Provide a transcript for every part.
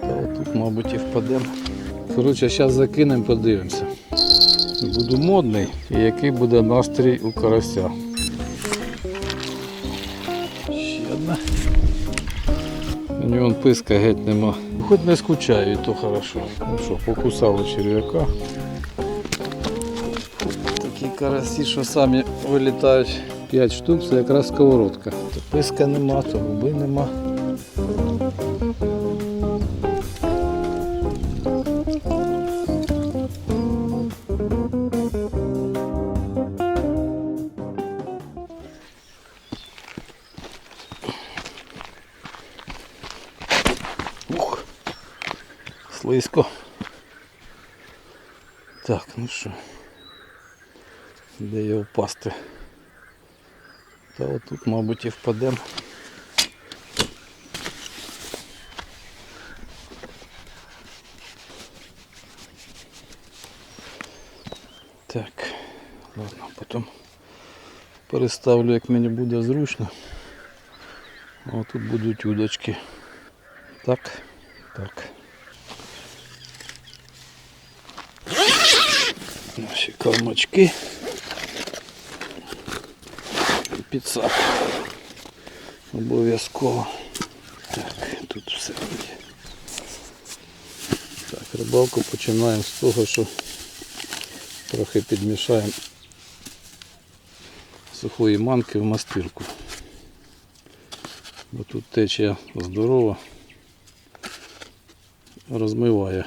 Та тут, мабуть, і впадемо. Коротше, зараз закинемо, подивимося. Буду модний і який буде настрій у карася. Ще одна. У нього писка геть нема. Хоч не скучаю, і то хорошо. Ну що, покусали черв'яка. Такі карасі, що самі вилітають 5 штук, це якраз сковородка. То писка нема, то губи нема. слизько. Так, ну що, де його впасти? Та отут, мабуть, і впадемо. Так, ладно, потім переставлю, як мені буде зручно. А тут будуть удочки. Так, так. Наші кормачки. Підсак. Обов'язково. Так, тут все є. Так, рибалку починаємо з того, що трохи підмішаємо сухої манки в мастирку. Бо тут течія здорова, розмиває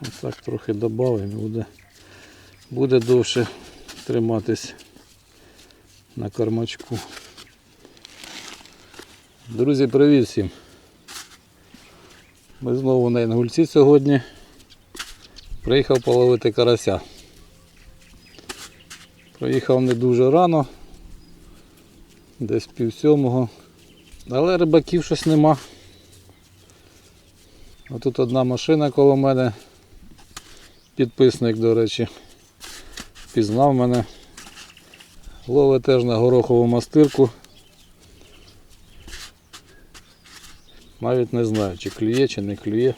швидко. Отак трохи додамо буде, буде довше триматись на кормачку. Друзі, привіт всім! Ми знову на Інгульці сьогодні. Приїхав половити карася. Приїхав не дуже рано, десь пів сьомого. Але рибаків щось нема. А тут одна машина коло мене. Підписник, до речі, пізнав мене. Ловить теж на горохову мастирку. Навіть не знаю, чи клює, чи не клює.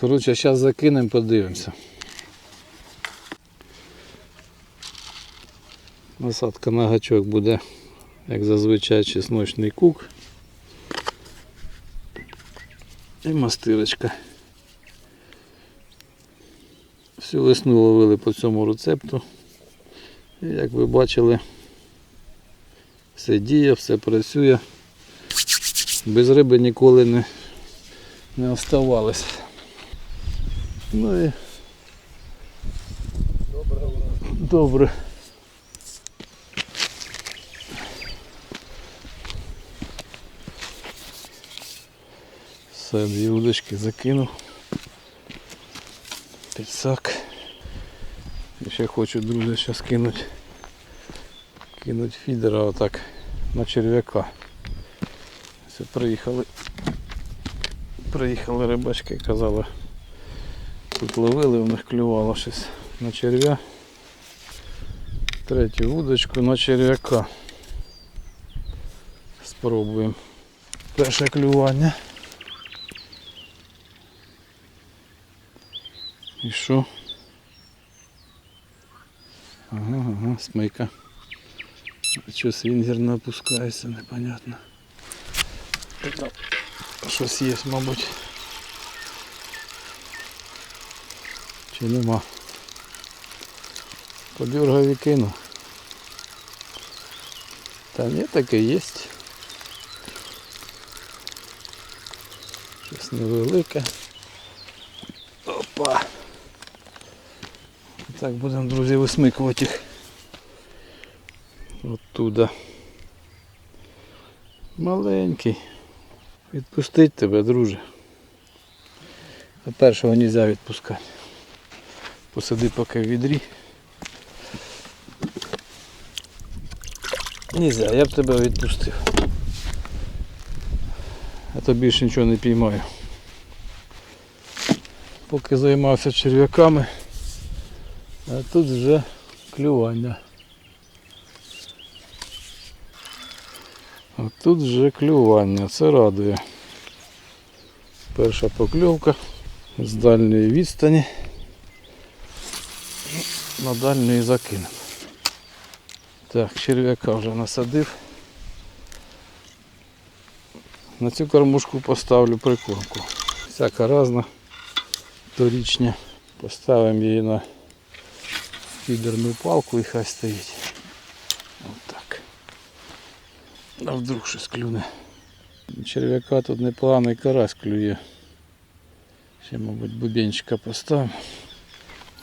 Коротше, зараз закинемо, подивимося. Насадка на гачок буде, як зазвичай, чесночний кук. І мастирочка. Всю весну ловили по цьому рецепту. І як ви бачили, все діє, все працює. Без риби ніколи не, не оставалось. Ну і добре. Все, дві удочки закинув. Підсак. І ще хочу, друзі, зараз кинуть, кинуть фідера отак на черв'яка. Це приїхали. Приїхали рибачки, казали, тут ловили, у них клювало щось на черв'я. Третю удочку на черв'яка. Спробуємо. Перше клювання. І що? Ага, ага, смейка. А що свінгер не опускається, непонятно. Щось є, мабуть. Чи нема? Подергав і. Та ні, таке є. Щось невелике. Опа. Так будемо, друзі, висмикувати їх. Оттуда. Маленький. Відпустить тебе, друже. А першого не можна відпускати. Посади поки в відрі. Нельзя, я б тебе відпустив. А то більше нічого не піймаю. Поки займався черв'яками, а тут вже клювання. А тут вже клювання, це радує. Перша покльовка з дальньої відстані. На дальньої закинемо. Так, черв'яка вже насадив. На цю кормушку поставлю прикормку. Всяка разна торічня. Поставимо її на фідерну палку і хай стоїть. Отак. А вдруг щось клюне. Черв'яка тут непоганий карась клює. Ще, мабуть, бубенчика поставимо.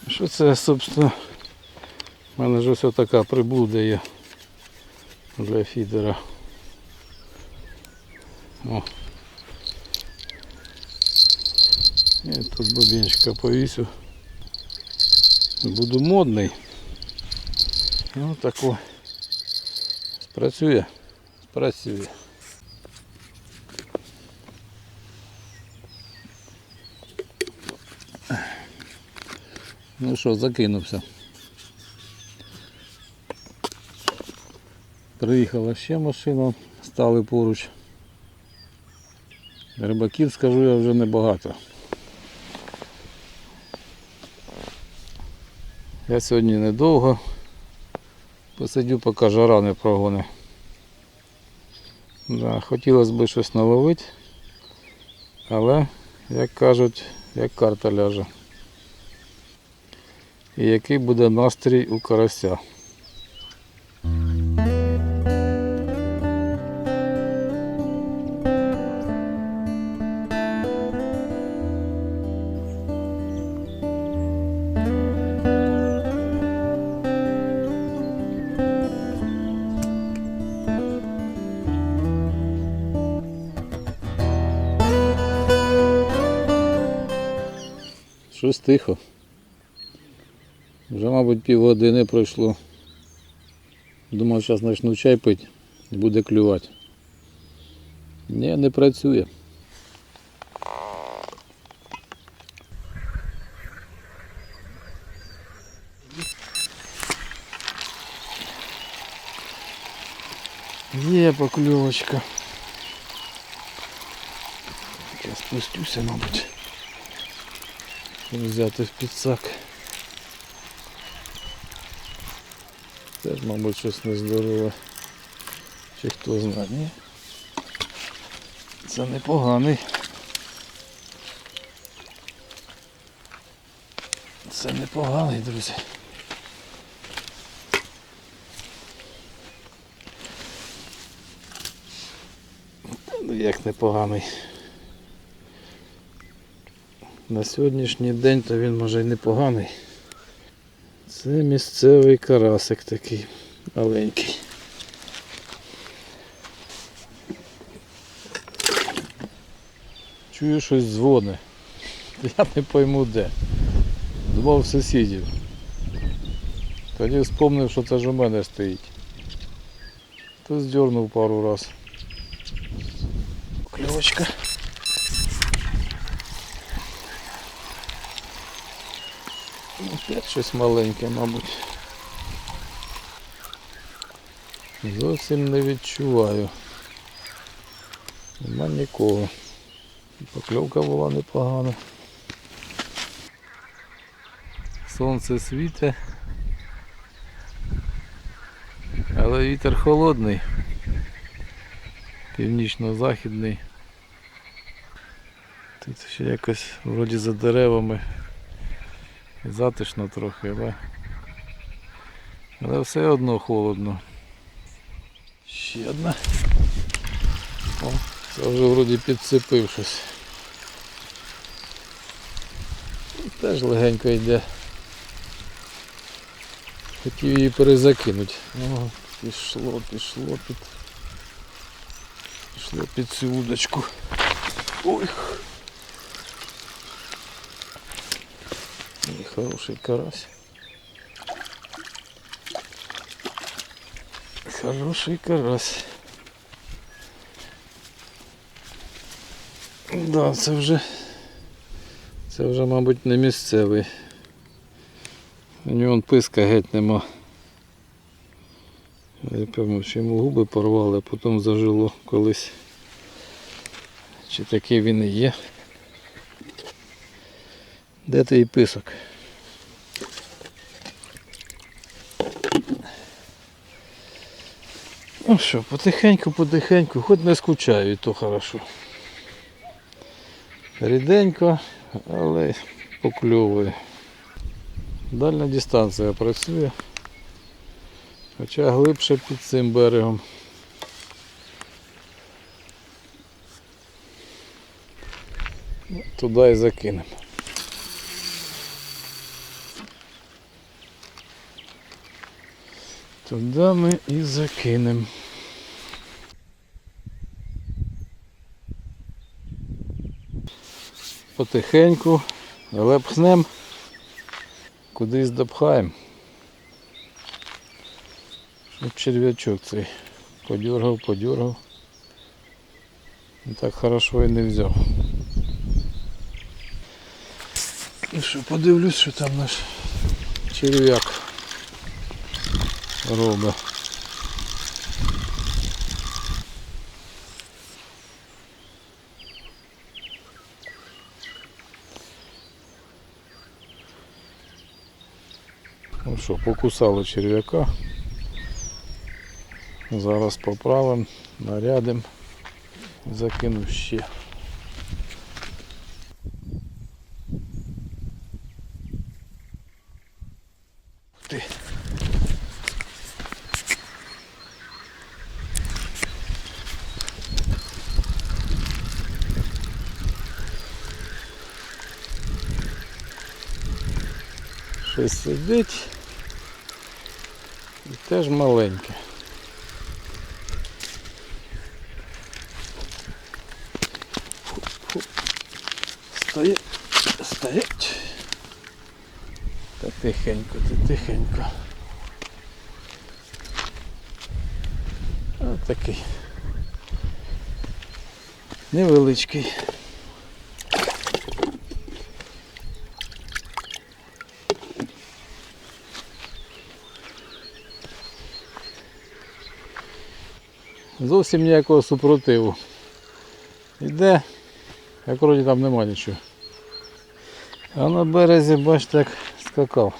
Що це, собственно, в мене ж ось така приблуда є для фідера. О. І тут бубенчика повісю. Буду модний. Ну тако. Спрацює. Спрацює. Ну що, закинувся. Приїхала ще машина, стали поруч. Рибаків, скажу я, вже небагато. Я сьогодні недовго посидю, поки жара не прогоне. Да, хотілося б щось наловити, але, як кажуть, як карта ляже. І який буде настрій у карася. Тихо. Вже, мабуть, півгодини пройшло. Думав, зараз почну чай пити буде клювати. Ні, не працює. Є покльовочка. Я спустюся, мабуть. Взяти в підсак. Теж, мабуть, щось нездорове. Чи хто знає, ні? Це непоганий. Це непоганий, друзі. Ну як непоганий. На сьогоднішній день то він може й непоганий. Це місцевий карасик такий маленький. Чую щось дзвони. Я не пойму де. Думав сусідів. Тоді вспомнив, що це ж у мене стоїть. То здернув пару раз. Кльовочка. Опять щось маленьке, мабуть. Зовсім не відчуваю. Нема нікого. Покльовка була непогана. Сонце світе. Але вітер холодний. Північно-західний. Тут ще якось вроді за деревами затишно трохи, але, але все одно холодно. Ще одна. О, це вже вроді підцепив щось. Теж легенько йде. Хотів її перезакинути. О, пішло, пішло під. Пішло під цю удочку. Ой. И хороший карась. Хороший карась. Да, це вже це вже, мабуть, не місцевий. У нього писка геть нема. Я певно, що йому губи порвали, а потім зажило колись. Чи такий він і є. Де твій писок? Ну що, потихеньку, потихеньку, хоч не скучаю, і то хорошо. Ріденько, але покльовує. Дальня дистанція працює. Хоча глибше під цим берегом. Туди і закинемо. Туди ми і закинемо. Потихеньку, але пхнем, кудись допхаємо. Щоб черв'ячок цей подергав, подергав. І так хорошо і не взяв. Ну що, подивлюсь, що там наш черв'як робить. Ну що, покусали черв'яка. Зараз поправимо, нарядимо, закину ще. Щось сидить і теж маленьке. Стоять, стоять. Та тихенько, та тихенько. Ось такий. Невеличкий. Зовсім ніякого супротиву. Іде, як вроді там нема нічого. А на березі, бачите, як скакав.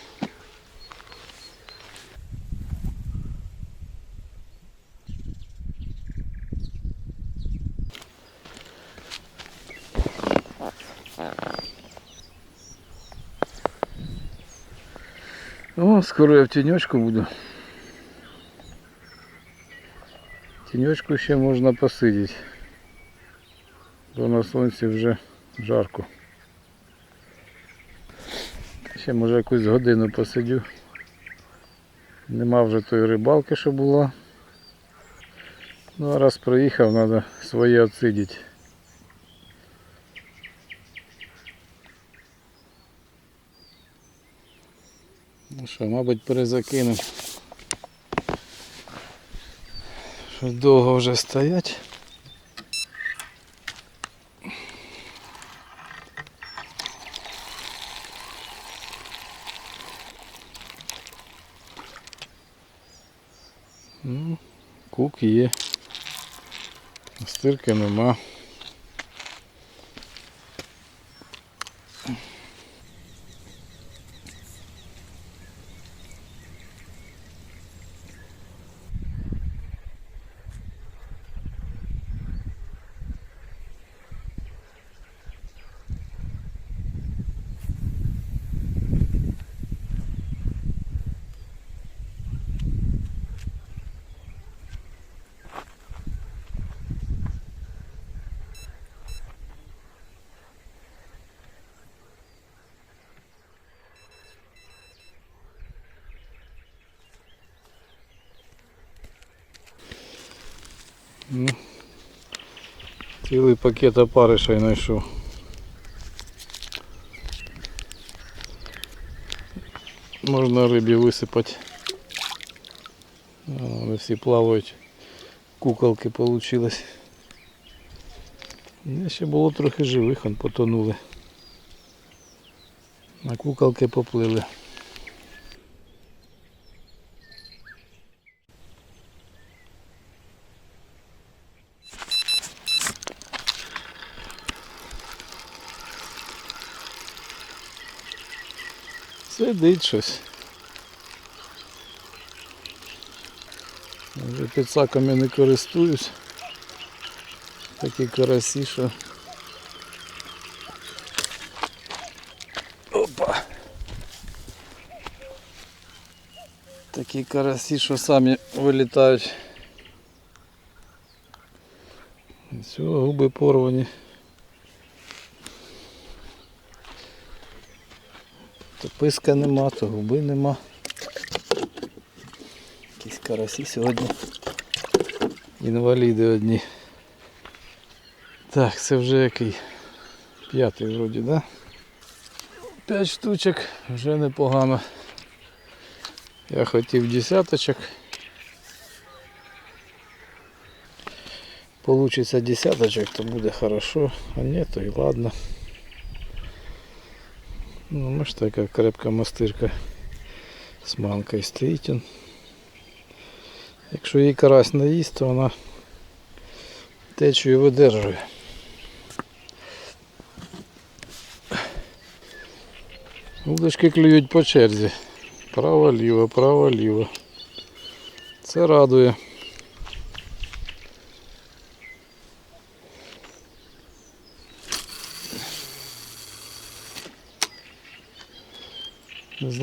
О, скоро я в тіньочку буду. В Тіньочку ще можна посидіти. Бо на сонці вже жарко. Ще може якусь годину посидю. Нема вже тої рибалки, що була. Ну а раз приїхав, треба своє отсидіти. Ну що, мабуть, перезакину. Що довго вже стоять. Ну, кук є. Стирки нема. Ну, цілий пакет опариша знайшов. Можна рибі висипати. Вони всі плавають. Куколки получилось. Ще було трохи живих, он потонули. А куколки поплили. Сидить щось. Вже підсаками не користуюсь. Такі карасі, що. Опа. Такі карасі, що самі вилітають. Все, губи порвані. То писка нема, то губи нема. Якісь карасі сьогодні. Інваліди одні. Так, це вже який? П'ятий вроді, да? П'ять штучок, вже непогано. Я хотів десяточок. Получится десяточек, то буде хорошо, а ні, то і ладно. Ну, може така крепка мастирка з манкою стоїть. Якщо її карась не то вона течію видержує. Удочки клюють по черзі. Право-ліво, право-ліво. Це радує.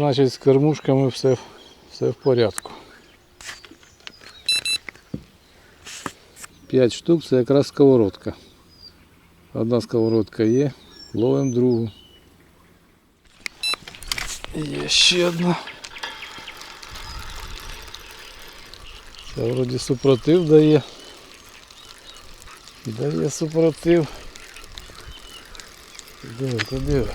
Значить, з кормушками все, все в порядку. 5 штук це якраз сковородка. Одна сковородка є, ловимо другу. Є ще одна. Це вроді супротив дає. Дає супротив. Диви, ти диви.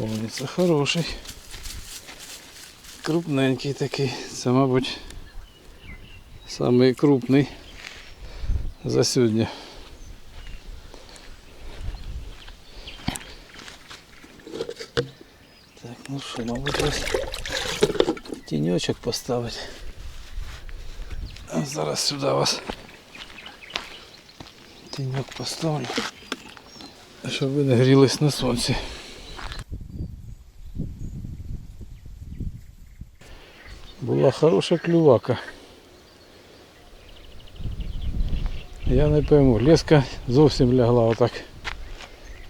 О, хороший. Крупненький такий. Це, мабуть, самий крупний за сьогодні. Так, ну що, мабуть, ось тіньочок поставити. А зараз сюди вас тіньок поставлю, щоб ви не грілись на сонці. Була хороша клювака. Я не пойму, леска зовсім лягла отак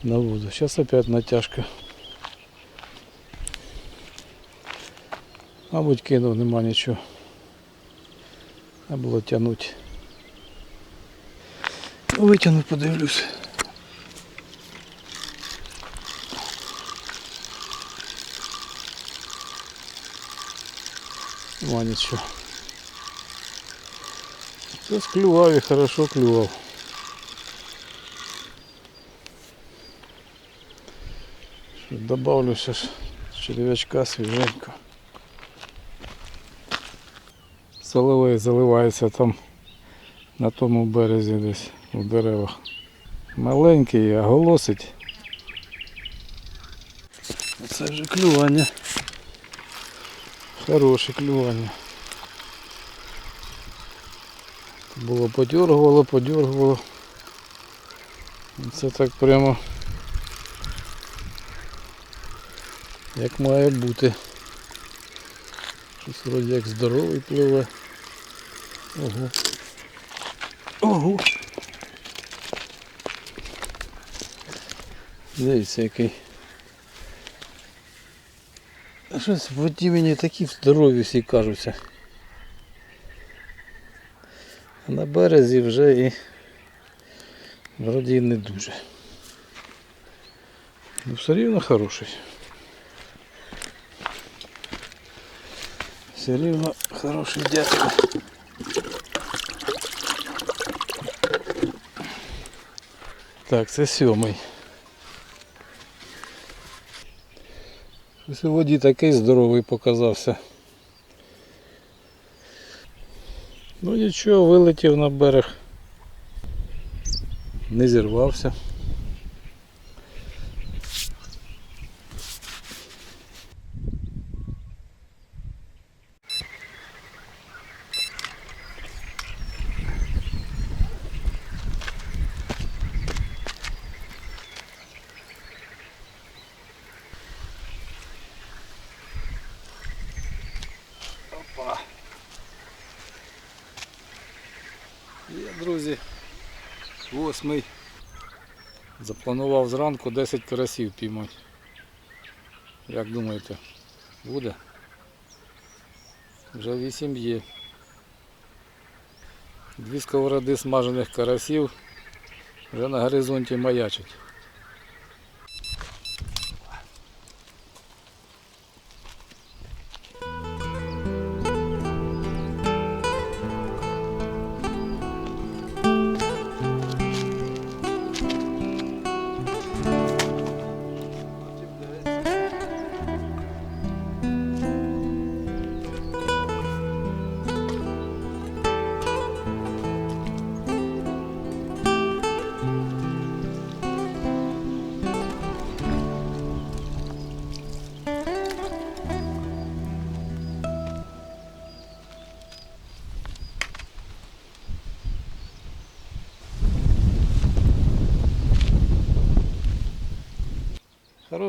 на воду. Зараз опять натяжка. Мабуть, кинув, нема нічого. Треба було тягнути. Витягну, подивлюсь. Нема нічого. Це склював і хорошо клював. Добавлю сейчас червячка свіженько. Соловей заливається там на тому березі десь у деревах. Маленький, а голосить. Це вже клювання. Хороше клювання. Було подергувало, подергувало. Це так прямо як має бути. Щось вроді як здоровий пливе. Ого. Ого. Дивіться який. Щось воді мені такі здорові всі кажуться. А на березі вже і вроді не дуже. Ну все рівно хороший. Все рівно хороший дядько. Так, це сьомий. Воді такий здоровий показався. Ну нічого, вилетів на берег. Не зірвався. Є, друзі, восьмий. Запланував зранку 10 карасів піймати. Як думаєте, буде? Вже 8 є. Дві сковороди смажених карасів вже на горизонті маячать.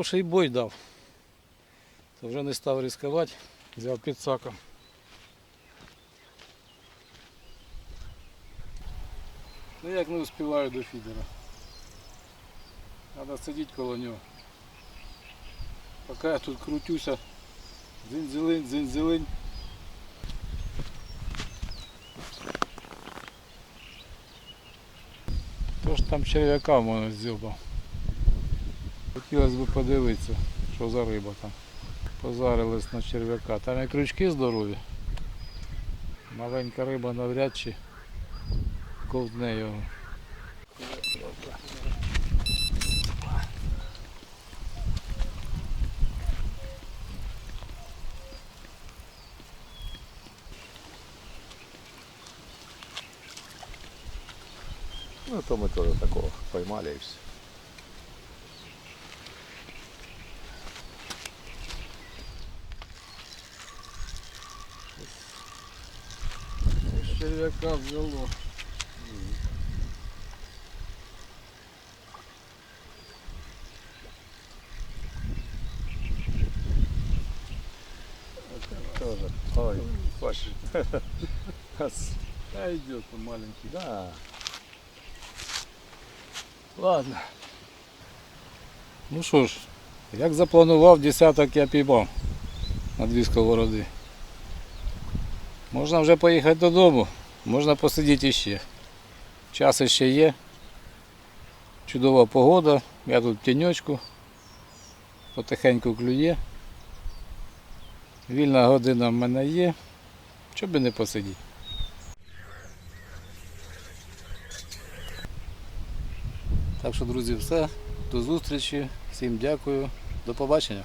Хороший бой дав. То вже не став ризикувати, взяв підсака. Ну як не успіваю до фідера. Треба сидіти коло нього. Поки я тут крутюся, дзинь-зелень, дзинь-зелень. Хто ж там черв'яка в мене ззюбав? Хотілося б подивитися, що за риба там. Позарились на черв'яка. Там і крючки здорові. Маленька риба навряд чи ковтне його. Ну, то мы тоже такого поймали и все. Черв'яка взяло. Тоже. Ой. Ас, Та йде там маленький. Да. Ладно. Ну що ж, як запланував, десяток я піймав на дві сковороди. Можна вже поїхати додому, можна посидіти іще. Час ще є. Чудова погода, я тут в тіньочку, потихеньку клює. Вільна година в мене є, щоб і не посидіти. Так що, друзі, все. До зустрічі. Всім дякую. До побачення.